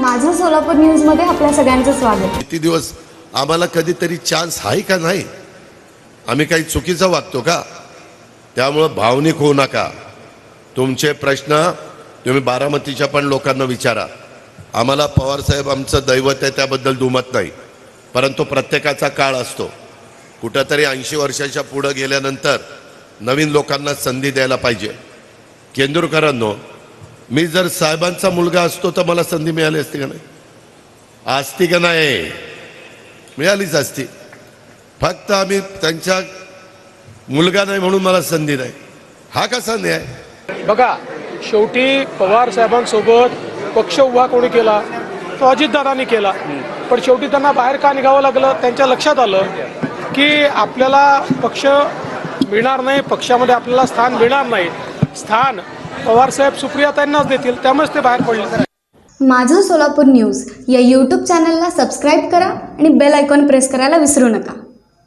माझं सोलापूर न्यूजमध्ये आपल्या सगळ्यांचं स्वागत. किती दिवस आम्हाला कधीतरी चान्स आहे का नाही? आम्ही काही चुकीचं वागतो का? त्यामुळं भावनिक होऊ नका. तुमचे प्रश्न तुम्ही बारामतीच्या पण लोकांना विचारा. आम्हाला पवारसाहेब आमचं दैवत आहे त्याबद्दल दुमत नाही. परंतु प्रत्येकाचा काळ असतो. कुठंतरी ऐंशी वर्षाच्या पुढं गेल्यानंतर नवीन लोकांना संधी द्यायला पाहिजे. केंदुरकरांनो मी जर साहेबांचा मुलगा असतो तर मला संधी मिळाली असती का नाही? असती का नाही? मिळालीच असती. फक्त आम्ही त्यांच्या मुलगा नाही म्हणून मला संधी नाही. हा कसा न्याय? बघा शेवटी पवार साहेबांसोबत पक्ष उभा कोणी केला? तो अजितदादांनी केला. पण शेवटी त्यांना बाहेर का निघावं लागलं? त्यांच्या लक्षात आलं की आपल्याला पक्ष मिळणार नाही पक्षामध्ये आपल्याला स्थान मिळणार नाही. स्थान पवारसाहेब सुप्रियाताईंनाच देतील त्यामुळेच ते बाहेर पडले. माझं सोलापूर न्यूज या यूट्यूब चॅनलला सबस्क्राईब करा आणि बेल आयकॉन प्रेस करायला विसरू नका.